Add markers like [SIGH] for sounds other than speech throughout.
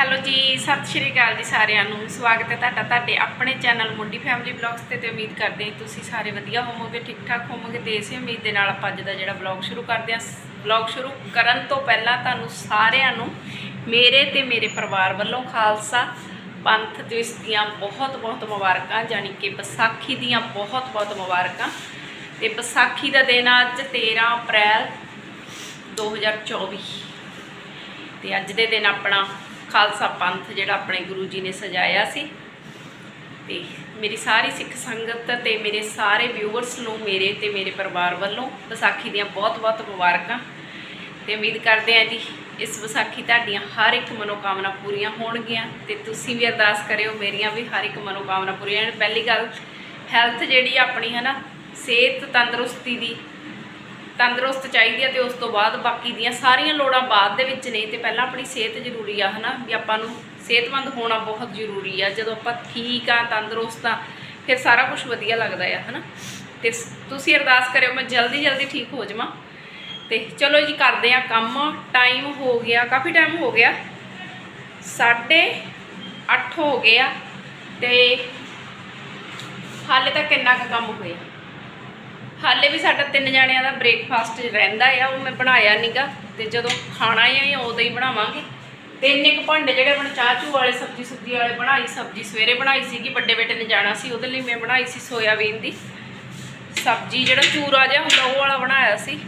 Hello ਜੀ, ਸਤਿ ਸ਼੍ਰੀ ਅਕਾਲ ਜੀ ਸਾਰਿਆਂ ਨੂੰ। ਸਵਾਗਤ ਹੈ ਤੁਹਾਡਾ ਤੁਹਾਡੇ ਆਪਣੇ ਚੈਨਲ ਮੁੰਡੀ ਫੈਮਿਲੀ ਬਲੌਗਸ ਤੇ ਤੇ ਉਮੀਦ ਕਰਦੇ ਹਾਂ ਤੁਸੀਂ ਸਾਰੇ ਵਧੀਆ ਹੋਵੋਗੇ ਠੀਕ ਠਾਕ ਹੋਵੋਗੇ ਤੇ ਇਸੇ ਉਮੀਦ ਦੇ ਨਾਲ ਆਪਾਂ ਅੱਜ ਦਾ ਜਿਹੜਾ ਬਲੌਗ ਸ਼ੁਰੂ ਕਰਦੇ ਹਾਂ। ਬਲੌਗ ਸ਼ੁਰੂ ਕਰਨ ਤੋਂ ਪਹਿਲਾਂ ਤੁਹਾਨੂੰ ਸਾਰਿਆਂ ਨੂੰ ਮੇਰੇ ਤੇ ਮੇਰੇ ਪਰਿਵਾਰ ਵੱਲੋਂ ਖਾਲਸਾ ਪੰਥ ਦਿਵਸ ਦੀਆਂ ਬਹੁਤ ਬਹੁਤ ਮੁਬਾਰਕਾਂ ਯਾਨੀ ਕਿ ਵਿਸਾਖੀ ਦੀਆਂ ਬਹੁਤ ਬਹੁਤ ਮੁਬਾਰਕਾਂ। ਤੇ ਵਿਸਾਖੀ ਦਾ ਦਿਨ ਆ ਅੱਜ 13 ਅਪ੍ਰੈਲ 2024 ਤੇ ਅੱਜ ਦੇ ਦਿਨ ਆਪਣਾ ਖਾਲਸਾ ਪੰਥ ਜਿਹੜਾ ਆਪਣੇ ਗੁਰੂ ਜੀ ਨੇ ਸਜਾਇਆ ਸੀ। ਤੇ ਮੇਰੀ ਸਾਰੀ ਸਿੱਖ ਸੰਗਤ ਤੇ ਮੇਰੇ ਸਾਰੇ ਵਿਊਅਰਸ ਨੂੰ, ਮੇਰੇ ਤੇ ਮੇਰੇ ਪਰਿਵਾਰ ਵੱਲੋਂ ਵਿਸਾਖੀ ਦੀਆਂ ਬਹੁਤ-ਬਹੁਤ ਮੁਬਾਰਕਾਂ। ਤੇ ਉਮੀਦ ਕਰਦੇ ਹਾਂ ਜੀ ਇਸ ਵਿਸਾਖੀ ਤੁਹਾਡੀਆਂ ਹਰ ਇੱਕ ਮਨੋਕਾਮਨਾ ਪੂਰੀਆਂ ਹੋਣਗੀਆਂ। ਤੇ ਤੁਸੀਂ ਵੀ ਅਰਦਾਸ ਕਰਿਓ, ਮੇਰੀਆਂ ਵੀ ਹਰ ਇੱਕ ਮਨੋਕਾਮਨਾ ਪੂਰੀਆਂ ਪਹਿਲੀ ਗੱਲ ਹੈਲਥ ਜਿਹੜੀ ਆਪਣੀ ਹੈ ਨਾ, ਸਿਹਤ ਤੰਦਰੁਸਤੀ ਦੀ ਤੰਦਰੁਸਤ ਚਾਹੀਦੀ ਹੈ ਤੇ ਉਸ ਤੋਂ ਬਾਅਦ ਬਾਕੀ ਦੀਆਂ ਸਾਰੀਆਂ ਲੋੜਾਂ ਬਾਅਦ ਦੇ ਵਿੱਚ ਨੇ ਤੇ ਪਹਿਲਾਂ ਆਪਣੀ ਸਿਹਤ ਜ਼ਰੂਰੀ ਆ, ਹਨਾ? ਵੀ ਆਪਾਂ ਨੂੰ ਸਿਹਤਮੰਦ ਹੋਣਾ ਬਹੁਤ ਜ਼ਰੂਰੀ ਆ। ਜਦੋਂ ਆਪਾਂ ਠੀਕ ਆ, ਤੰਦਰੁਸਤ ਆ, ਫਿਰ ਸਾਰਾ ਕੁਝ ਵਧੀਆ ਲੱਗਦਾ ਆ, ਹਨਾ? ਤੇ ਸ- ਤੁਸੀਂ ਅਰਦਾਸ ਕਰਿਓ, ਮੈਂ ਜਲਦੀ ਜਲਦੀ ਠੀਕ ਹੋ ਜਾਵਾਂ। ਤੇ ਚਲੋ ਜੀ, ਕਰਦੇ ਆ ਕੰਮ। ਟਾਈਮ ਹੋ ਗਿਆ। ਕਾਫੀ ਟਾਈਮ ਹੋ ਗਿਆ? ਸਾਢੇ ਅੱਠ ਹੋ ਗਏ ਆ ਤੇ ਹਾਲੇ ਤੱਕ ਕਿੰਨਾ ਕੁ ਕੰਮ ਹੋਇਆ। ਹਾਲੇ ਵੀ ਸਾਡਾ ਤਿੰਨ ਜਾਣਿਆਂ ਦਾ ਬ੍ਰੇਕਫਾਸਟ ਰਹਿੰਦਾ ਆ, ਉਹ ਮੈਂ ਬਣਾਇਆ ਨੀਗਾ ਤੇ ਜਦੋਂ ਖਾਣਾ ਹੀ ਆ ਉਦੋਂ ਹੀ ਬਣਾਵਾਂਗੇ। ਤਿੰਨ ਇੱਕ ਭਾਂਡੇ ਜਿਹੜੇ ਆਪਣੇ ਚਾਹ ਚੂ ਵਾਲੇ, ਸਬਜ਼ੀ ਸੁਬਜ਼ੀ ਵਾਲੇ ਬਣਾਈ, ਸਬਜ਼ੀ ਸਵੇਰੇ ਬਣਾਈ ਸੀਗੀ, ਵੱਡੇ ਬੇਟੇ ਨੇ ਜਾਣਾ ਸੀ, ਉਹਦੇ ਲਈ ਮੈਂ ਬਣਾਈ ਸੀ ਸੋਇਆਬੀਨ ਦੀ। ਸਬਜ਼ੀ ਜਿਹੜਾ ਚੂਰਾ ਜਿਹਾ ਹੁੰਦਾ, ਉਹ ਵਾਲਾ ਬਣਾਇਆ ਸੀ।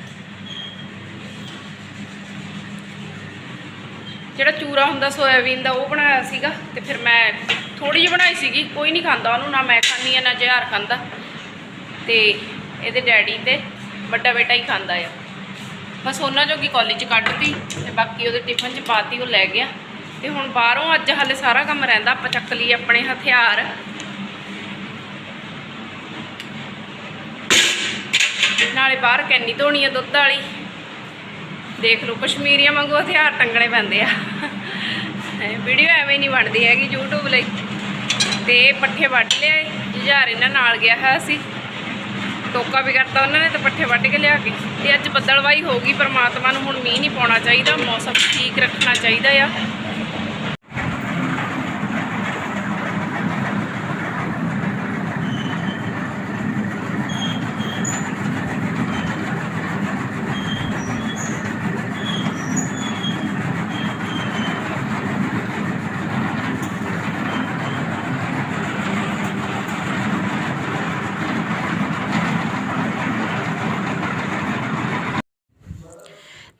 ਜਿਹੜਾ ਚੂਰਾ ਹੁੰਦਾ, ਸੋਇਆਬੀਨ ਦਾ, ਉਹ ਬਣਾਇਆ ਸੀਗਾ ਤੇ ਫਿਰ ਮੈਂ ਥੋੜੀ ਜਿਹੀ ਬਣਾਈ ਸੀਗੀ, ਕੋਈ ਨਹੀਂ ਖਾਂਦਾ ਉਹਨੂੰ, ਨਾ ਮੈਂ ਖਾਂਦੀ ਆ ਨਾ ਜਹਾਰ ਖਾਂਦਾ। ਤੇ ਇਹਦੇ ਡੈਡੀ ਤੇ, ਵੱਡਾ ਬੇਟਾ ਹੀ ਖਾਂਦਾ ਆ। ਬਸ ਉਹਨਾਂ ਜੋਗੀ ਕਾਲਜ ਕੱਢਤੀ ਤੇ ਬਾਕੀ ਉਹਦੇ ਟਿਫਨ 'ਚ ਪਾਤੀ, ਉਹ ਲੈ ਗਿਆ। ਤੇ ਹੁਣ ਬਾਹਰੋਂ ਅੱਜ ਹਾਲੇ ਸਾਰਾ ਕੰਮ ਰਹਿੰਦਾ, ਆਪਾਂ ਚੱਕ ਲਈ ਆਪਣੇ ਹਥਿਆਰ। ਨਾਲੇ ਬਾਹਰ ਕੈਨੀ ਧੋਣੀ ਆ ਦੁੱਧ ਵਾਲੀ। ਦੇਖ ਲਓ, ਕਸ਼ਮੀਰੀਆਂ ਵਾਂਗੂ ਹਥਿਆਰ ਟੰਗਣੇ ਪੈਂਦੇ ਆ। ਵੀਡੀਓ ਐਵੇਂ ਨਹੀਂ ਬਣਦੀ ਹੈਗੀ YouTube ਲਈ। ਤੇ ਪੱਠੇ ਵੱਢ ਲਿਆ ਜੁਝਾਰ ਇਹਨਾਂ ਨਾਲ ਗਿਆ ਹੈ ਅਸੀਂ ਟੋਕਾ ਵੀ ਕਰਤਾ, ਉਹਨਾਂ ਨੇ ਤਾਂ ਪੱਠੇ ਵੱਢ ਕੇ ਲਿਆ ਕੇ। ਤੇ ਅੱਜ ਬੱਦਲਵਾਈ ਹੋ ਗਈ, ਪਰਮਾਤਮਾ ਨੂੰ ਹੁਣ ਮੀਂਹ ਨਹੀਂ ਪਾਉਣਾ ਚਾਹੀਦਾ, ਮੌਸਮ ਠੀਕ ਰੱਖਣਾ ਚਾਹੀਦਾ ਆ।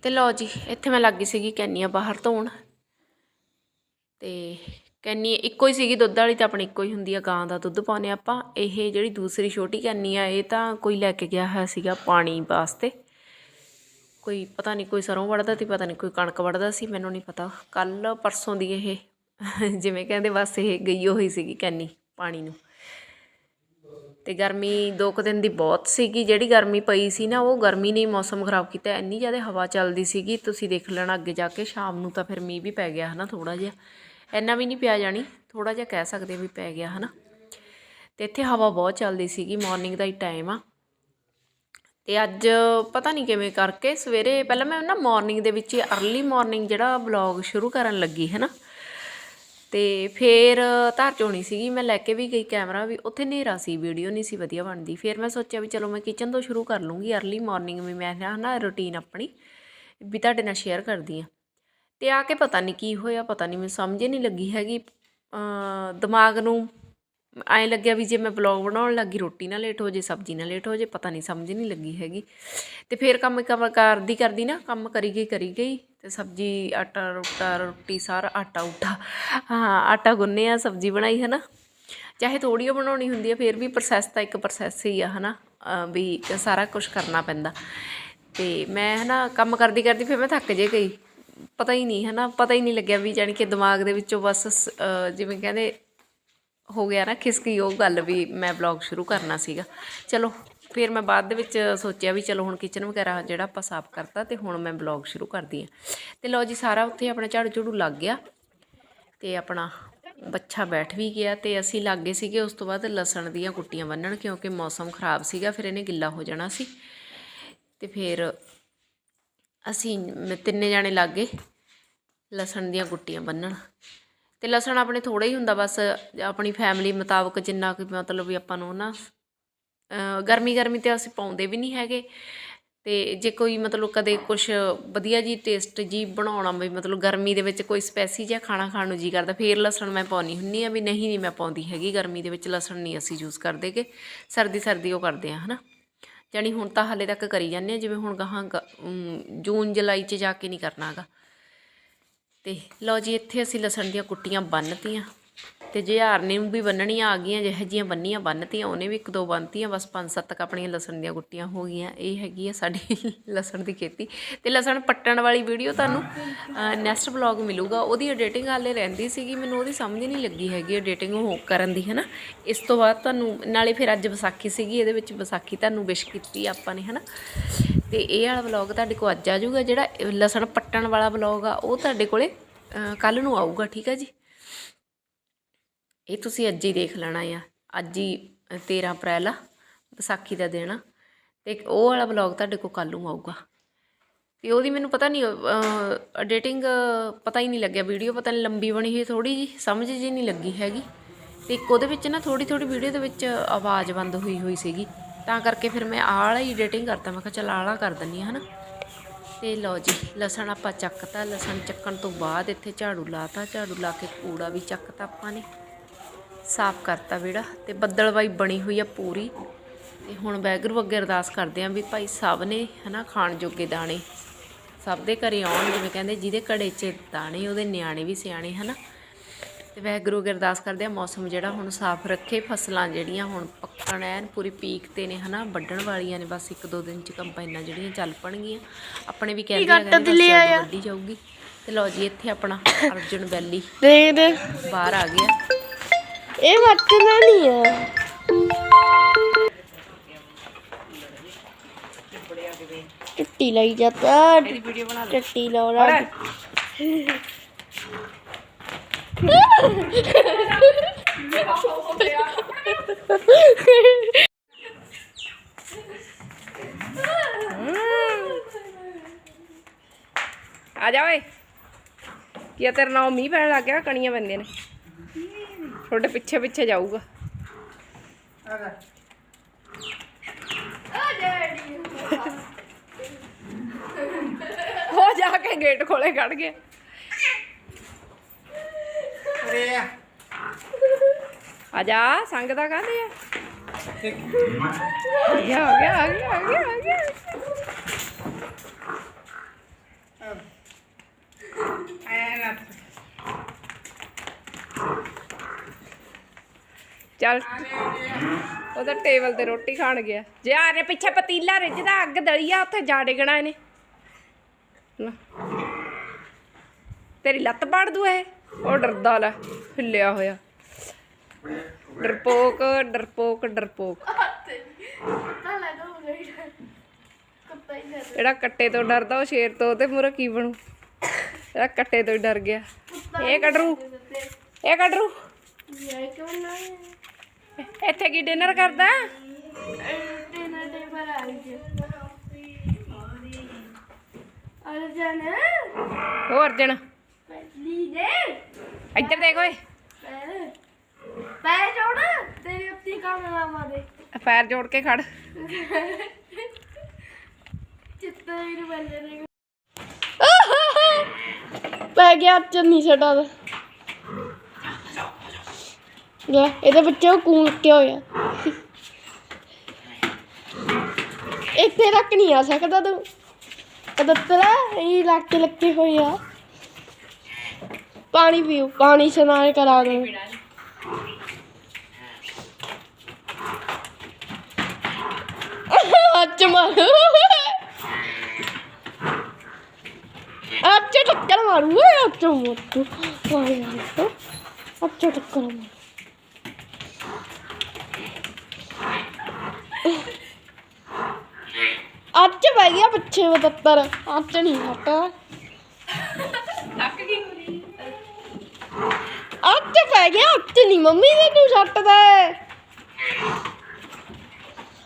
ਤੇ ਲਓ ਜੀ, ਇੱਥੇ ਮੈਂ ਲੱਗੀ ਸੀਗੀ ਕੈਨੀਆਂ ਬਾਹਰ ਧੋਣ। ਤੇ ਕੈਨੀ ਇੱਕੋ ਹੀ ਸੀਗੀ, ਦੁੱਧ ਵਾਲੀ ਤਾਂ ਆਪਣੀ ਇੱਕੋ ਹੀ ਹੁੰਦੀ ਆ, ਗਾਂ ਦਾ ਦੁੱਧ ਪਾਉਂਦੇ ਆਪਾਂ। ਇਹ ਜਿਹੜੀ ਦੂਸਰੀ ਛੋਟੀ ਕੈਨੀ ਆ, ਇਹ ਤਾਂ ਕੋਈ ਲੈ ਕੇ ਗਿਆ ਹੋਇਆ ਸੀਗਾ ਪਾਣੀ ਵਾਸਤੇ। ਕੋਈ ਪਤਾ ਨਹੀਂ, ਕੋਈ ਸਰੋਂ ਵੜਦਾ ਸੀ, ਪਤਾ ਨਹੀਂ ਕੋਈ ਕਣਕ ਵੜਦਾ ਸੀ, ਮੈਨੂੰ ਨਹੀਂ ਪਤਾ। ਕੱਲ ਪਰਸੋਂ ਦੀ ਇਹ, ਜਿਵੇਂ ਕਹਿੰਦੇ, ਬਸ ਇਹ ਗਈ ਹੋਈ ਸੀਗੀ ਕੈਨੀ ਪਾਣੀ ਨੂੰ। ਅਤੇ ਗਰਮੀ ਦੋ ਕੁ ਦਿਨ ਦੀ ਬਹੁਤ ਸੀਗੀ, ਜਿਹੜੀ ਗਰਮੀ ਪਈ ਸੀ ਨਾ, ਉਹ ਗਰਮੀ ਨੇ ਮੌਸਮ ਖਰਾਬ ਕੀਤਾ, ਇੰਨੀ ਜ਼ਿਆਦਾ ਹਵਾ ਚੱਲਦੀ ਸੀਗੀ, ਤੁਸੀਂ ਦੇਖ ਲੈਣਾ ਅੱਗੇ ਜਾ ਕੇ, ਸ਼ਾਮ ਨੂੰ ਤਾਂ ਫਿਰ ਮੀਂਹ ਵੀ ਪੈ ਗਿਆ ਹੈ ਨਾ ਥੋੜ੍ਹਾ ਜਿਹਾ। ਇੰਨਾ ਵੀ ਨਹੀਂ ਪਿਆ ਜਾਣੀ, ਥੋੜ੍ਹਾ ਜਿਹਾ ਕਹਿ ਸਕਦੇ ਵੀ ਪੈ ਗਿਆ ਹੈ ਨਾ ਅਤੇ ਇੱਥੇ ਹਵਾ ਬਹੁਤ ਚੱਲਦੀ ਸੀਗੀ ਮਾਰਨਿੰਗ ਦਾ ਹੀ ਟਾਈਮ ਆ। ਤੇ ਅੱਜ ਪਤਾ ਨਹੀਂ ਕਿਵੇਂ ਕਰਕੇ, ਸਵੇਰੇ ਪਹਿਲਾਂ ਮੈਂ ਨਾ ਮਾਰਨਿੰਗ ਦੇ ਵਿੱਚ ਅਰਲੀ ਮਾਰਨਿੰਗ ਜਿਹੜਾ ਵਲੌਗ ਸ਼ੁਰੂ ਕਰਨ ਲੱਗੀ ਹੈ ਨਾ ਤੇ ਫੇਰ ਧਾਰ ਚੋਣੀ ਸੀਗੀ, ਮੈਂ ਲੈ ਕੇ ਵੀ ਗਈ ਕੈਮਰਾ ਵੀ, ਉੱਥੇ ਹਨੇਰਾ ਸੀ, ਵੀਡੀਓ ਨਹੀਂ ਸੀ ਵਧੀਆ ਬਣਦੀ। ਫਿਰ ਮੈਂ ਸੋਚਿਆ ਵੀ ਚਲੋ ਮੈਂ ਕਿਚਨ ਤੋਂ ਸ਼ੁਰੂ ਕਰ ਲੂੰਗੀ ਅਰਲੀ ਮਾਰਨਿੰਗ ਵੀ ਮੈਂ ਨਾ ਨਾ ਰੁਟੀਨ ਆਪਣੀ ਵੀ ਤੁਹਾਡੇ ਨਾਲ ਸ਼ੇਅਰ ਕਰਦੀ ਆ ਤੇ ਆ ਕੇ ਪਤਾ ਨਹੀਂ ਕੀ ਹੋਇਆ, ਪਤਾ ਨਹੀਂ, ਮੈਨੂੰ ਸਮਝ ਹੀ ਨਹੀਂ ਲੱਗੀ ਹੈਗੀ। ਦਿਮਾਗ ਨੂੰ ਐਂ ਲੱਗਿਆ ਵੀ ਜੇ ਮੈਂ ਬਲੌਗ ਬਣਾਉਣ ਲੱਗੀ, ਰੋਟੀ ਨਾਲ ਲੇਟ ਹੋ ਜੇ, ਸਬਜ਼ੀ ਨਾਲ ਲੇਟ ਹੋ ਜੇ, ਪਤਾ ਨਹੀਂ, ਸਮਝ ਨਹੀਂ ਲੱਗੀ ਹੈਗੀ। ਤੇ ਫਿਰ ਕੰਮ ਕੰਮ ਕਰਦੀ ਕਰਦੀ ਨਾ, ਕੰਮ ਕਰੀ ਗਈ ਕਰੀ ਗਈ। ਅਤੇ ਸਬਜ਼ੀ, ਆਟਾ ਰੋਟਾ, ਰੋਟੀ, ਸਾਰਾ ਆਟਾ ਉਟਾ ਹਾਂ, ਆਟਾ ਗੁੰਨਿਆ ਸਬਜ਼ੀ ਬਣਾਈ ਹੈ ਨਾ ਚਾਹੇ ਥੋੜ੍ਹੀ ਓ ਬਣਾਉਣੀ ਹੁੰਦੀ ਹੈ ਫਿਰ ਵੀ ਪ੍ਰੋਸੈਸ ਤਾਂ ਇੱਕ ਪ੍ਰੋਸੈਸ ਹੀ ਆ ਹੈ ਨਾ ਵੀ ਸਾਰਾ ਕੁਝ ਕਰਨਾ ਪੈਂਦਾ। ਅਤੇ ਮੈਂ ਹੈ ਨਾ ਕੰਮ ਕਰਦੀ ਕਰਦੀ ਫਿਰ ਮੈਂ ਥੱਕ ਜੇ ਗਈ। ਪਤਾ ਹੀ ਨਹੀਂ ਹੈ ਨਾ ਪਤਾ ਹੀ ਨਹੀਂ ਲੱਗਿਆ ਵੀ ਜਾਣੀ ਕਿ ਦਿਮਾਗ ਦੇ ਵਿੱਚੋਂ ਬਸ ਸ- ਜਿਵੇਂ ਕਹਿੰਦੇ, ਹੋ ਗਿਆ ਨਾ ਖਿਸਕੀ ਉਹ ਗੱਲ ਵੀ ਮੈਂ ਵਲੌਗ ਸ਼ੁਰੂ ਕਰਨਾ ਸੀਗਾ। ਚਲੋ ਫਿਰ ਮੈਂ ਬਾਅਦ ਦੇ ਵਿੱਚ ਸੋਚਿਆ ਵੀ ਚਲੋ ਹੁਣ ਕਿਚਨ ਵਗੈਰਾ ਜਿਹੜਾ ਆਪਾਂ ਸਾਫ਼ ਕਰਤਾ ਤੇ ਹੁਣ ਮੈਂ ਵਲੌਗ ਸ਼ੁਰੂ ਕਰਦੀ ਹਾਂ। ਤੇ ਲਓ ਜੀ, ਸਾਰਾ ਉੱਥੇ ਆਪਣਾ ਝਾੜੂ ਝੂੜੂ ਲੱਗ ਗਿਆ ਤੇ ਆਪਣਾ ਬੱਚਾ ਬੈਠ ਵੀ ਗਿਆ ਤੇ ਅਸੀਂ ਲੱਗੇ ਸੀਗੇ ਉਸ ਤੋਂ ਬਾਅਦ ਲਸਣ ਦੀਆਂ ਕੁੱਟੀਆਂ ਬੰਨਣ ਕਿਉਂਕਿ ਮੌਸਮ ਖਰਾਬ ਸੀਗਾ, ਫਿਰ ਇਹਨੇ ਗਿੱਲਾ ਹੋ ਜਾਣਾ ਸੀ। ਤੇ ਫਿਰ ਅਸੀਂ ਮ- ਤਿੰਨੇ ਜਾਣੇ ਲੱਗ ਲਸਣ ਦੀਆਂ ਗੁੱਟੀਆਂ ਬੰਨਣ ਤੇ ਲਸਣ ਆਪਣੇ ਥੋੜਾ ਹੀ ਹੁੰਦਾ, ਬਸ ਆਪਣੀ ਫੈਮਿਲੀ ਮੁਤਾਬਕ ਜਿੰਨਾ ਕੁ ਮਤਲਬ ਵੀ ਆਪਾਂ ਨੂੰ ਨਾ ਗਰਮੀ ਗਰਮੀ ਤੇ ਅਸੀਂ ਪਾਉਂਦੇ ਵੀ ਨਹੀਂ ਹੈਗੇ। ਅਤੇ ਜੇ ਕੋਈ ਮਤਲਬ ਕਦੇ ਕੁਛ ਵਧੀਆ ਜੀ ਟੇਸਟ ਜੀ ਬਣਾਉਣਾ ਵੀ ਮਤਲਬ ਗਰਮੀ ਦੇ ਵਿੱਚ ਕੋਈ ਸਪੈਸੀ ਜਿਹਾ ਖਾਣਾ ਖਾਣ ਨੂੰ ਜੀ ਕਰਦਾ, ਫੇਰ ਲਸਣ ਮੈਂ ਪਾਉਣੀ ਹੁੰਨੀ ਆ ਵੀ ਨਹੀਂ ਨਹੀਂ ਮੈਂ ਪਾਉਂਦੀ ਹੈਗੀ। ਗਰਮੀ ਦੇ ਵਿੱਚ ਲਸਣ ਨਹੀਂ ਅਸੀਂ ਯੂਜ਼ ਕਰਦੇਗੇ ਸਰਦੀ ਸਰਦੀ ਉਹ ਕਰਦੇ ਆ ਹਨਾ। ਜਾਣੀ ਹੁਣ ਤਾਂ ਹਾਲੇ ਤੱਕ ਕਰੀ ਜਾਂਦੇ ਆ ਜਿਵੇਂ ਹੁਣ ਗਾਹਾਂ ਗ- ਜੂਨ, ਜੁਲਾਈ 'ਚ ਜਾ ਕੇ ਨਹੀਂ ਕਰਨਾਗਾ ਤੇ ਲਓ ਜੀ, ਇੱਥੇ ਅਸੀਂ ਲਸਣ ਦੀਆਂ ਕੁੱਟੀਆਂ ਬੰਨਤੀਆਂ ਤੇ ਜਿਹਾਰ ਨੇ ਵੀ ਬੰਨਣੀਆਂ ਆ ਗਈਆਂ, ਜਿਹੋ ਜਿਹੀਆਂ ਬੰਨੀਆਂ ਬੰਨਤੀਆਂ, ਉਹਨੇ ਵੀ ਇੱਕ ਦੋ ਬੰਨਤੀਆਂ, ਬਸ ਪੰਜ ਸੱਤ ਤੱਕ ਆਪਣੀਆਂ ਲਸਣ ਦੀਆਂ ਗੁੱਟੀਆਂ ਹੋ ਗਈਆਂ। ਇਹ ਹੈਗੀ ਆ ਸਾਡੀ [LAUGHS] ਲਸਣ ਦੀ ਖੇਤੀ। ਤੇ ਲਸਣ ਪੱਟਣ ਵਾਲੀ ਵੀਡੀਓ ਤੁਹਾਨੂੰ ਨੈਕਸਟ ਵਲੌਗ ਮਿਲੂਗਾ। ਉਹਦੀ ਐਡੀਟਿੰਗ ਹਾਲੇ ਰਹਿੰਦੀ ਸੀਗੀ, ਮੈਨੂੰ ਉਹਦੀ ਸਮਝ ਨਹੀਂ ਲੱਗੀ ਹੈਗੀ ਐਡੀਟਿੰਗ ਉਹ ਕਰਨ ਦੀ, ਹਨਾ? ਇਸ ਤੋਂ ਬਾਅਦ ਤੁਹਾਨੂੰ, ਨਾਲੇ ਫਿਰ ਅੱਜ ਵਿਸਾਖੀ ਸੀਗੀ, ਇਹਦੇ ਵਿੱਚ ਵਿਸਾਖੀ ਤੁਹਾਨੂੰ ਵਿਸ਼ ਕੀਤੀ ਆਪਾਂ ਨੇ, ਹਨਾ? ਤੇ ਇਹ ਵਾਲਾ ਵਲੌਗ ਤੁਹਾਡੇ ਕੋਲ ਅੱਜ ਆ ਜਾਊਗਾ, ਜਿਹੜਾ ਲਸਣ ਪੱਟਣ ਵਾਲਾ ਵਲੌਗ ਆ, ਉਹ ਤੁਹਾਡੇ ਕੋਲੇ ਕੱਲ ਨੂੰ ਆਊਗਾ, ਠੀਕ ਆ ਜੀ? ਇਹ ਤੁਸੀਂ ਅੱਜ ਹੀ ਦੇਖ ਲੈਣਾ ਆ। ਅੱਜ ਹੀ ਅ, 13 ਅਪ੍ਰੈਲ ਆ ਵਿਸਾਖੀ ਦਾ ਦਿਨ ਆ। ਤੇ ਉਹ ਵਾਲਾ ਵਲੌਗ ਤੁਹਾਡੇ ਕੋਲ ਕੱਲ ਨੂੰ ਆਊਗਾ। ਤੇ ਉਹਦੀ ਮੈਨੂੰ ਪਤਾ ਨਹੀਂ ਐਡੀਟਿੰਗ ਪਤਾ ਹੀ ਨਹੀਂ ਲੱਗਿਆ। ਵੀਡੀਓ ਪਤਾ ਨਹੀਂ ਲੰਬੀ ਬਣੀ ਹੋਈ ਥੋੜੀ ਜੀ ਸਮਝ ਜੀ ਨਹੀਂ ਲੱਗੀ ਹੈਗੀ। ਤੇ ਇੱਕ ਉਹਦੇ ਵਿੱਚ ਨਾ ਥੋੜੀ ਥੋੜੀ ਵੀਡੀਓ ਦੇ ਵਿੱਚ ਆਵਾਜ਼ ਬੰਦ ਹੋਈ ਹੋਈ ਸੀਗੀ। ਤਾਂ ਕਰਕੇ ਫਿਰ ਮੈਂ ਆਹ ਵਾਲਾ ਹੀ ਐਡੀਟਿੰਗ ਕਰਤਾ। ਮੈਂ ਕਿਹਾ ਚਲ ਆਲਾ ਵਾਲਾ ਕਰ ਦਿੰਨੀ ਆ ਹਨਾ। ਤੇ ਲਓ ਜੀ ਲਸਣ ਆਪਾਂ ਚੱਕਤਾ। ਲਸਣ ਚੱਕਣ ਤੋਂ ਬਾਅਦ ਇੱਥੇ ਝਾੜੂ ਲਾਤਾ। ਝਾੜੂ ਲਾ ਕੇ ਕੂੜਾ ਵੀ ਚੱਕਤਾ ਆਪਾਂ ਨੇ। ਸਾਫ਼ ਕਰਤਾ ਵਿਹੜਾ ਤੇ ਬੱਦਲਵਾਈ ਬਣੀ ਹੋਈ ਆ ਪੂਰੀ। ਤੇ ਹੁਣ ਵੈਗਰੂ ਅੱਗੇ ਅਰਦਾਸ ਕਰਦੇ ਆਂ ਵੀ ਭਾਈ ਸਭ ਨੇ ਹਨਾ ਖਾਣ ਜੋਗੇ ਦਾਣੇ। ਸਭ ਦੇ ਘਰੇ ਆਉਣ ਜਿਵੇਂ ਕਹਿੰਦੇ ਜਿਹਦੇ ਘੜੇ 'ਚ ਦਾਣੇ ਉਹਦੇ ਨਿਆਣੇ ਵੀ ਸਿਆਣੇ ਹਨਾ। ਤੇ ਵੈਗਰੂ ਅੱਗੇ ਅਰਦਾਸ ਕਰਦੇ ਆ ਮੌਸਮ ਜਿਹੜਾ ਹੁਣ ਸਾਫ਼ ਰੱਖੇ ਫਸਲਾਂ ਜਿਹੜੀਆਂ ਹੁਣ ਪੱਕਣ ਐਨ ਪੂਰੀ ਪੀਕ ਤੇ ਨੇ ਹਨਾ ਵੱਢਣ ਵਾਲੀਆਂ ਨੇ ਬਸ ਇੱਕ ਦੋ ਦਿਨ ਚ ਕੰਬਾਈਨਾਂ ਜਿਹੜੀਆਂ ਚੱਲ ਪਣਗੀਆਂ। ਆਪਣੇ ਵੀ ਕਹਿੰਦੇ ਆ ਕਹਿੰਦੇ ਵੱਢੀ ਜਾਊਗੀ। ਤੇ ਲਓ ਜੀ ਇੱਥੇ ਆਪਣਾ ਅਰਜੁਨ ਬੈਲੀ ਦੇਖ ਦੇਖ। ਬਾਹਰ ਆ ਗਿਆ। ਇਹ ਮੱਟਣਾ ਨਹੀਂ ਆ। ਟੱਟੀ ਲਈ ਜਾਂਦਾ ਟੱਟੀ ਲਾਉਣਾ ਆ ਜਾ ਓਏ। ਕੀ ਤੇਰਾ ਨਾਮ ਮੀਂਹ ਪੈਣ ਲੱਗ ਗਿਆ ਕਣੀਆਂ ਪੈਂਦੀਆਂ ਨੇ। ਤੁਹਾਡੇ ਪਿੱਛੇ ਪਿੱਛੇ ਜਾਊਗਾ। ਹੋ ਜਾ ਕੇ ਗੇਟ ਖੋਲੇ ਕੱਢ ਗਿਆ ਆ। ਜਾ ਸੰਗਦਾ ਕਾਹਦੇ ਆ ਗਿਆ ਆ ਗਿਆ ਆ ਗਿਆ ਆ ਗਿਆ। ਚੱਲ। ਉਹ ਤਾਂ ਟੇਬਲ ਤੇ ਰੋਟੀ ਖਾਣ ਗਿਆ। ਜੇ ਆ ਰੇ ਪਿੱਛੇ ਪਤੀਲਾ ਰਿੱਝਦਾ ਅੱਗ ਦਲੀਆ ਉੱਥੇ ਜਾ ਡਿਗਣਾ ਇਹਨੇ। ਤੇਰੀ ਲੱਤ ਪਾੜ ਦੂ ਇਹ? ਉਹ ਡਰਦਾ ਲੈ ਹਿੱਲਿਆ ਹੋਇਆ। ਡਰਪੋਕ ਡਰਪੋਕ ਡਰਪੋਕ। ਜਿਹੜਾ ਕੱਟੇ ਤੋਂ ਡਰਦਾ ਉਹ ਸ਼ੇਰ ਤੋਂ ਤੇ ਮੁਰਾ ਕੀ ਬਣੂ? ਜਿਹੜਾ ਕੱਟੇ ਤੋਂ ਡਰ ਗਿਆ। ਇਹ ਕੱਢਰੂ ਇਹ ਕੱਢਰੂ ਇੱਥੇ ਕੀ ਡਿਨਰ ਕਰਦਾ? ਅਰਜਨ ਹੋ ਅਰਜਨ ਪਹਿਲੀ ਦੇ ਇੱਧਰ ਦੇਖ ਓਏ। ਪੈਰ ਜੋੜ ਤੇਰੀ ਉੱਤੀ ਕਾਮਲਾ ਮਾਰੇ ਪੈਰ ਜੋੜ ਕੇ ਖੜ। ਚਿੱਤੇ ਵੀ ਬੰਦੇ ਨੇ ਪੈ ਗਿਆ ਚੰਨੀ ਛੱਡਾ ਦਾ ਲੈ, ਇਹਦੇ ਬੱਚੇ ਉਹ ਲੱਗਿਆ ਹੋਇਆ ਇੱਥੇ ਤੱਕ ਨਹੀਂ ਆ ਸਕਦਾ ਤੂੰ। ਕਦਤਰਾ ਇਹ ਲੱਕ ਲੱਗੇ ਹੋਏ ਆ। ਪਾਣੀ ਪੀਓ, ਪਾਣੀ ਸਨਾਨ ਕਰਾ ਦੋ। ਅੱਚ ਮਾਰੂ। ਅੱਜ ਟੱਕਰ ਮਾਰੂ ਓਏ ਅੱਚ ਮੋਟੂ ਵਾਹ ਯਾਰ ਅੱਚ ਟੱਕਰ ਮਾਰੂ। ਅੱਜ ਬਹਿ ਗਿਆ ਪਿੱਛੇ ਬਤੱਤਰ ਅੱਜ ਨਹੀਂ ਹਟਾ ਥੱਕ ਗਈ ਅੱਜ ਪੈ ਗਿਆ ਅੱਜ ਨਹੀਂ। ਮੰਮੀ ਨੇ ਤੂੰ ਛੱਟਦਾ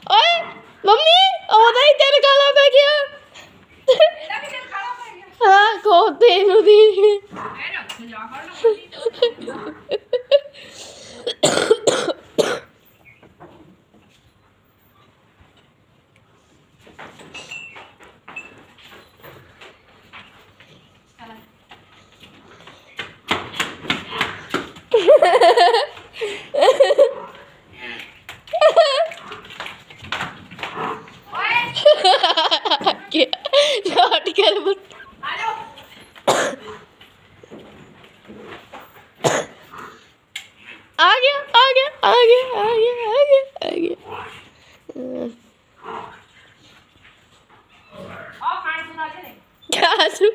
ਓਏ ਮੰਮੀ ਉਹਦਾ ਹੀ ਤੇਰੇ ਕਾਲਾ ਪੈ ਗਿਆ ਇਹਦਾ ਵੀ ਦਿਲ ਖਾਣਾ ਪੈ ਗਿਆ ਹਾਂ ਖੋਤੇ ਨੂੰ ਦੀ ਕਿ ਛੋਟ ਕਰ ਬੁੱਤ ਆ ਗਿਆ ਆ ਗਿਆ ਆ ਗਿਆ ਆ ਗਿਆ ਆ ਗਿਆ। ਆ ਗਿਆ ਆ ਖਾਣ ਸੁਣਾ ਕੇ ਕਾਸੂ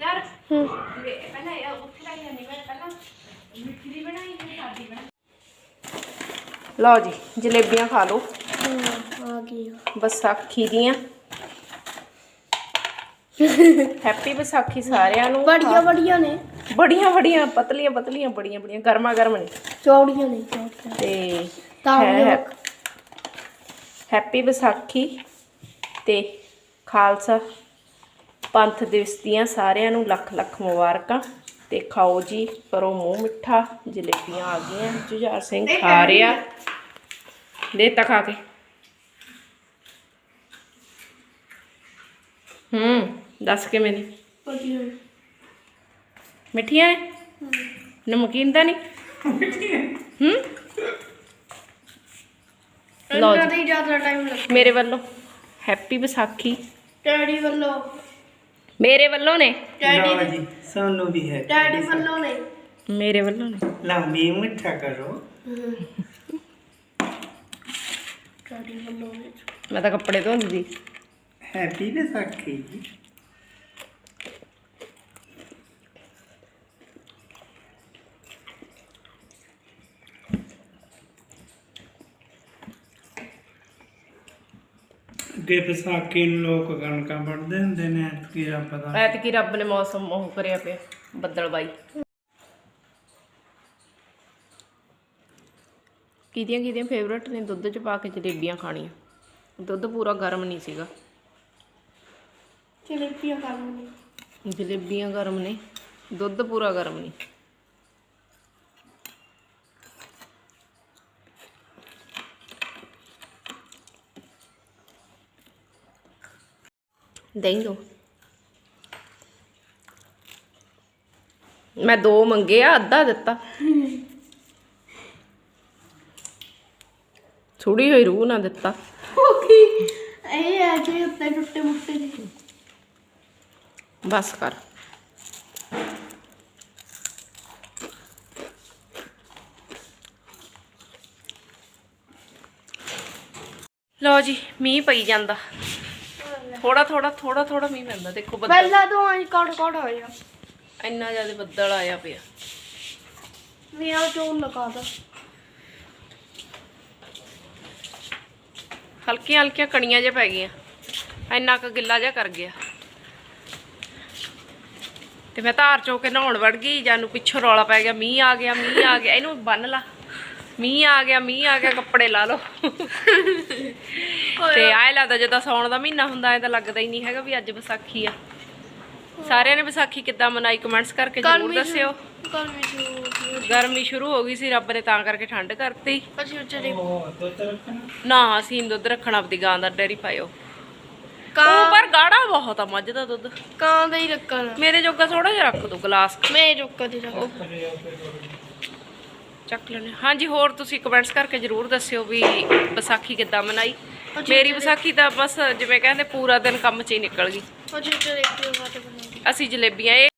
ਯਾਰ ਪਹਿਲਾਂ ਇਹ ਉੱਥੇ ਲਾਈ ਜਾਂਦੀ ਮੈਂ ਪਹਿਲਾਂ ਮਿੱਠੀ ਦੀ ਬਣਾਈ ਫਿਰ ਸਾਦੀ ਬਣਾਈ ਲਓ ਜੀ ਜਲੇਬੀਆਂ ਖਾ ਲਓ। ਆ ਵਿਸਾਖੀ ਦੀਆਂ। ਹੈਪੀ ਵਿਸਾਖੀ ਸਾਰਿਆਂ ਨੂੰ। ਬੜੀਆਂ ਬੜੀਆਂ ਨੇ। ਬੜੀਆਂ ਬੜੀਆਂ ਪਤਲੀਆਂ ਪਤਲੀਆਂ ਬੜੀਆਂ ਬੜੀਆਂ ਗਰਮਾ ਗਰਮ ਨੇ। ਚੌੜੀਆਂ ਨੇ ਚੌੜੀਆਂ। ਤੇ ਹੈਪੀ ਵਿਸਾਖੀ ਤੇ ਖਾਲਸਾ ਪੰਥ ਦਿਵਸ ਦੀਆਂ ਸਾਰਿਆਂ ਨੂੰ ਲੱਖ ਲੱਖ ਮੁਬਾਰਕਾਂ। ਤੇ ਖਾਓ ਜੀ ਕਰੋ ਮੂੰਹ ਮਿੱਠਾ ਜਲੇਬੀਆਂ ਆ ਗਈਆਂ ਜੁਝਾਰ ਸਿੰਘ ਖਾ ਰਿਹਾ। ਦੇ ਤਾ ਖਾ ਕੇ। ਹੂੰ ਦੱਸ ਕੇ ਮੈਨੇ ਮਿੱਠੀਆਂ ਹੈ। ਨਮਕੀਨ ਤਾਂ ਨਹੀਂ ਹੂੰ? ਲਓ ਇਹਨਾਂ ਜੀ। ਦਾ ਹੀ ਜ਼ਿਆਦਾ ਟਾਈਮ ਲੱਗ ਮੇਰੇ ਵੱਲੋਂ ਹੈਪੀ ਵਿਸਾਖੀ। ਡੈਡੀ ਵੱਲੋਂ। ਮੇਰੇ ਵੱਲੋਂ ਨੇ? ਡੈਡੀ ਲਓ ਜੀ ਸਾਨੂੰ ਵੀ ਹੈ। ਡੈਡੀ ਵੱਲੋਂ ਨੇ। ਮੇਰੇ ਵੱਲੋਂ ਨੇ। ਲੰਬੀ ਮਿੱਠਾ ਕਰੋ। ਡੈਡੀ ਵੱਲੋਂ ਨੇ। ਮੈਂ ਤਾਂ ਕੱਪੜੇ ਧੋਂਦੀ ਸੀ। ਹੈਪੀ ਵਿਸਾਖੀ ਜੀ। ਅੱਗੇ ਵਿਸਾਖੀ ਨੂੰ ਲੋਕ ਕਣਕਾਂ ਵੱਢਦੇ ਹੁੰਦੇ ਨੇ ਐਤਕੀ ਰੱਬ ਦਾ ਐਤਕੀ ਰੱਬ ਨੇ ਮੌਸਮ ਉਹ ਕਰਿਆ ਪਿਆ ਬੱਦਲ ਬਾਈ ਕਿਹਦੀਆਂ ਕਿਹਦੀਆਂ ਫੇਵਰਟ ਨੇ ਦੁੱਧ ਚ ਪਾ ਕੇ ਜਲੇਬੀਆਂ ਖਾਣੀਆਂ। ਦੁੱਧ ਪੂਰਾ ਗਰਮ ਨਹੀਂ ਸੀਗਾ। ਜਲੇਬੀਆਂ ਖਾਣੀਆਂ ਜਲੇਬੀਆਂ ਗਰਮ ਨੇ ਦੁੱਧ ਪੂਰਾ ਗਰਮ ਨਹੀਂ। ਦਹੀਂ ਦੋ। ਮੈਂ ਦੋ ਮੰਗੇ ਆ ਅੱਧਾ ਦਿੱਤਾ। ਥੋੜੀ ਹੋਈ ਰੂਹ ਨਾ ਦਿੱਤਾ। ਓਕੇ ਇਹ ਆ ਜੇ ਉੱਤੇ ਟੁੱਟੇ ਮੁੱਟੇ ਜਿਹੇ ਬਸ ਕਰ। ਲਓ ਜੀ ਮੀਂਹ ਪਈ ਜਾਂਦਾ। ਥੋੜਾ ਥੋੜਾ ਥੋੜਾ ਥੋੜਾ ਮੀਂਹ ਪੈਂਦਾ ਦੇਖੋ ਬੱਦਲ। ਪਹਿਲਾਂ ਤੋਂ ਐਂ ਕੜ ਕੜ ਹੋਇਆ ਇੰਨਾ ਜ਼ਿਆਦਾ ਬੱਦਲ ਆਇਆ ਪਿਆ। ਮੇਰਾ ਚੋਣ ਲਗਾ ਦਾ। ਹਲਕੀਆਂ ਹਲਕੀਆਂ ਕਣੀਆਂ ਜਿਹਾ ਪੈ ਗਈਆਂ। ਇੰਨਾ ਕੁ ਗਿੱਲਾ ਜਿਹਾ ਕਰ ਗਿਆ। ਤੇ ਮੈਂ ਧਾਰ ਚੋਂ ਕੇ ਨਹਾਉਣ ਵੜ ਗਈ ਜਾਨੂੰ ਪਿੱਛੋਂ ਰੌਲਾ ਪੈ ਗਿਆ ਮੀਂਹ ਆ ਗਿਆ ਮੀਂਹ ਆ ਗਿਆ ਇਹਨੂੰ ਬੰਨ ਲਾ। ਮੀਂਹ ਆ ਗਿਆ ਮੀਂਹ ਆ ਗਿਆ ਕੱਪੜੇ ਲਾ ਲਓ। ਤੇ ਆਏ ਲੱਗਦਾ ਜਿੱਦਾਂ ਸੌਣ ਦਾ ਮਹੀਨਾ ਹੁੰਦਾ ਐ ਤਾਂ ਲੱਗਦਾ ਹੀ ਨਹੀਂ ਹੈਗਾ ਵੀ ਅੱਜ ਵਿਸਾਖੀ ਆ। ਸਾਰਿਆਂ ਨੇ ਵਿਸਾਖੀ ਕਿੱਦਾਂ ਮਨਾਈ ਕਮੈਂਟਸ ਕਰਕੇ ਜ਼ਰੂਰ ਦੱਸਿਓ। ਗਰਮੀ ਸ਼ੁਰੂ ਗਰਮੀ ਸ਼ੁਰੂ ਹੋ ਗਈ ਸੀ ਰੱਬ ਨੇ ਤਾਂ ਕਰਕੇ ਠੰਡ ਕਰਤੀ। ਅਸੀਂ ਨਾ ਅਸੀਂ ਦੁੱਧ ਰੱਖਣਾ ਆਪਦੀ ਗਾਂ ਦਾ ਡੇਰੀ ਪਾਇਓ। ਕਾਂ ਪਰ ਗਾੜਾ ਬਹੁਤ ਆ ਮੱਝ ਦਾ ਦੁੱਧ। ਕਾਂ ਦਾ ਹੀ ਰੱਖਣਾ। ਮੇਰੇ ਜੋਗਾ ਥੋੜਾ ਜਿਹਾ ਰੱਖ ਦੋ ਗਲਾਸ। ਮੈਂ ਰੁੱਕਾ ਦੀ। ਰੱਖ ਚੱਕ ਲੈਣੇ ਹਾਂਜੀ ਹੋਰ ਤੁਸੀਂ ਕਮੈਂਟਸ ਕਰਕੇ ਜਰੂਰ ਦੱਸਿਓ ਵੀ ਵਿਸਾਖੀ ਕਿੱਦਾਂ ਮਨਾਈ। ਮੇਰੀ ਵਿਸਾਖੀ ਤਾਂ ਬਸ ਜਿਵੇਂ ਕਹਿੰਦੇ ਪੂਰਾ ਦਿਨ ਕੰਮ 'ਚ ਹੀ ਨਿਕਲ ਗਈ। ਅਸੀਂ ਅਸੀਂ ਜਲੇਬੀਆਂ ਇਹ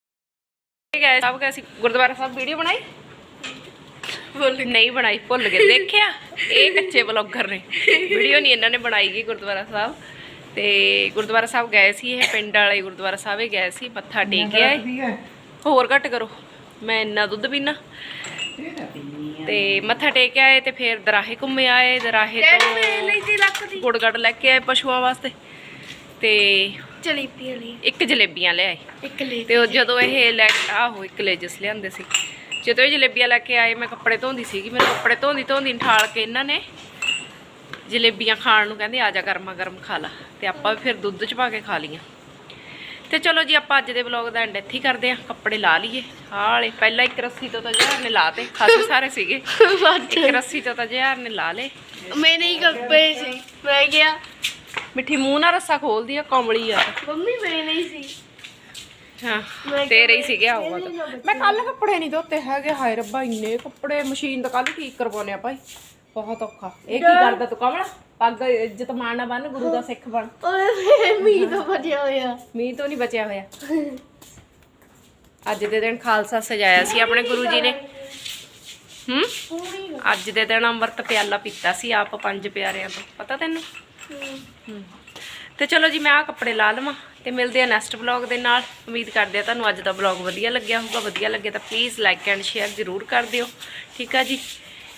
ਗਏ ਸਭ ਗਏ ਸੀ ਗੁਰਦੁਆਰਾ ਸਾਹਿਬ ਵੀਡੀਓ ਬਣਾਈ? ਭੁੱਲ ਨਹੀਂ ਬਣਾਈ ਭੁੱਲ ਗਏ। ਦੇਖਿਆ ਇਹ ਕੱਚੇ ਬਲੌਗਰ ਨੇ। ਵੀਡੀਓ ਨਹੀਂ ਇਹਨਾਂ ਨੇ ਬਣਾਈ ਗਈ ਗੁਰਦੁਆਰਾ ਸਾਹਿਬ। ਤੇ ਗੁਰਦੁਆਰਾ ਸਾਹਿਬ ਗਏ ਸੀ ਇਹ ਪਿੰਡ ਵਾਲੇ ਗੁਰਦੁਆਰਾ ਸਾਹਿਬ ਹੀ ਗਏ ਸੀ ਮੱਥਾ ਟੇਕ ਕੇ ਆਏ ਠੀਕ ਹੈ? ਹੋਰ ਘੱਟ ਕਰੋ। ਮੈਂ ਇੰਨਾ ਦੁੱਧ ਪੀਣਾ ਤੇ ਮੱਥਾ ਟੇਕ ਕੇ ਆਏ ਤੇ ਫਿਰ ਦਰਾਹੇ ਘੁੰਮੇ ਆਏ ਦਰਾਹੇ ਤੋਂ ਦੀ ਲੱਕ ਦੀ ਗੁੜ ਗੜ ਲੈ ਕੇ ਆਏ ਪਸ਼ੂਆਂ ਵਾਸਤੇ। ਤੇ ਲਈ। ਇੱਕ ਜਲੇਬੀਆਂ ਇੱਕ ਲੈ ਤੇ ਉਹ ਜਦੋਂ ਇਹ ਲੈ ਆਹੋ ਇੱਕ ਲੇਜਸ ਲਿਆਂਦੇ ਸੀ। ਜਦੋਂ ਇਹ ਜਲੇਬੀਆਂ ਲੈ ਕੇ ਆਏ ਮੈਂ ਕੱਪੜੇ ਧੋਂਦੀ ਸੀਗੀ ਮੇਰੇ ਕੱਪੜੇ ਧੋਂਦੀ ਧੋਂਦੀ ਠਾਲ ਕੇ ਇਹਨਾਂ ਨੇ ਜਲੇਬੀਆਂ ਖਾਣ ਨੂੰ ਕਹਿੰਦੇ ਆ ਜਾ ਗਰਮਾ ਗਰਮ ਖਾ ਲਾ। ਤੇ ਆਪਾਂ ਵੀ ਫਿਰ ਦੁੱਧ ਚ ਪਾ ਕੇ ਖਾ ਲੀਆਂ ਤੇ ਚਲੋ ਜੀ ਆਪਾਂ ਅੱਜ ਦੇ ਵਲੌਗ ਦਾ ਐਂਡ ਇੱਥੇ ਕਰਦੇ ਆ ਕੱਪੜੇ ਲਾ ਲਈਏ। ਆਹ ਵਾਲੇ ਪਹਿਲਾਂ ਇੱਕ ਰੱਸੀ ਤੋਂ ਤਾਂ ਜ਼ਹਿਰ ਨੇ ਲਾਤੇ ਖਾਸੇ ਸਾਰੇ ਸੀਗੇ। ਇੱਕ ਰੱਸੀ ਤੋਂ ਤਾਂ ਜ਼ਹਿਰ ਨੇ ਲਾ ਲੇ ਮੈਨੇ ਹੀ ਕੱਪੇ ਸੀ ਮੈਂ ਗਿਆ ਮਿੱਠੀ ਮੂੰਹ ਨਾਲ ਰੱਸਾ ਖੋਲਦੀ ਆ ਕਮਲੀ ਆ। ਮੰਮੀ ਮੈਨੇ ਹੀ ਸੀ। ਹਾਂ ਮੈਂ ਤੇਰੇ ਹੀ ਸੀਗੇ ਆਊਗਾ ਮੈਂ ਕੱਲ ਕੱਪੜੇ ਨਹੀਂ ਧੋਤੇ ਹੈਗੇ ਹਾਏ ਰੱਬਾ ਇੰਨੇ ਕੱਪੜੇ ਮਸ਼ੀਨ ਦਾ ਕੱਲ ਠੀਕ ਕਰਵਾਉਣੇ ਆ ਭਾਈ। ਬਹੁਤ ਔਖਾ। ਇਹ ਕੀ ਕਰਦਾ ਤੂੰ ਕਮਲਾ? ਪੱਗ ਇੱਜ਼ਤ ਮਾਣਨਾ ਬੰਨ ਗੁਰੂ ਦਾ ਸਿੱਖ ਬਣ। ਓਏ ਮੀਂਹ ਤੋਂ ਬਚਿਆ ਹੋਇਆ। ਮੀਂਹ ਤੋਂ ਨਹੀਂ ਬਚਿਆ ਹੋਇਆ। ਅੱਜ ਦੇ ਦਿਨ ਖਾਲਸਾ ਸਜਾਇਆ ਸੀ ਆਪਣੇ ਗੁਰੂ ਜੀ ਨੇ। ਹੂੰ? ਅੱਜ ਦੇ ਦਿਨ ਅੰਮ੍ਰਿਤ ਪਿਆਲਾ ਪੀਤਾ ਸੀ ਆਪ ਪੰਜ ਪਿਆਰਿਆਂ ਤੋਂ। ਪਤਾ ਤੈਨੂੰ? ਹੂੰ। ਤੇ ਚਲੋ ਜੀ ਮੈਂ ਆ ਕੱਪੜੇ ਲਾ ਲਵਾਂ ਤੇ ਮਿਲਦੇ ਆ ਨੈਕਸਟ ਵਲੌਗ ਦੇ ਨਾਲ। ਉਮੀਦ ਕਰਦੇ ਆ ਤੁਹਾਨੂੰ ਅੱਜ ਦਾ ਵਲੌਗ ਵਧੀਆ ਲੱਗਿਆ ਹੋਊਗਾ। ਵਧੀਆ ਲੱਗੇ ਤਾਂ ਪਲੀਜ਼ ਲਾਈਕ ਐਂਡ ਸ਼ੇਅਰ ਜ਼ਰੂਰ ਕਰ ਦਿਓ। ਠੀਕ ਆ ਜੀ?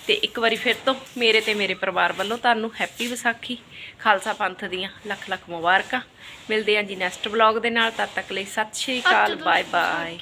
ਤੇ ਇੱਕ ਵਾਰੀ ਫਿਰ ਤੋਂ ਮੇਰੇ ਤੇ ਮੇਰੇ ਪਰਿਵਾਰ ਵੱਲੋਂ ਤੁਹਾਨੂੰ ਹੈਪੀ ਵਿਸਾਖੀ ਖਾਲਸਾ ਪੰਥ ਦੀਆਂ ਲੱਖ ਲੱਖ ਮੁਬਾਰਕਾਂ। ਮਿਲਦੇ ਆ ਜੀ ਨੈਕਸਟ ਵਲੌਗ ਦੇ ਨਾਲ ਤਦ ਤੱਕ ਲਈ ਸਤਿ ਸ਼੍ਰੀ ਅਕਾਲ ਬਾਏ ਬਾਏ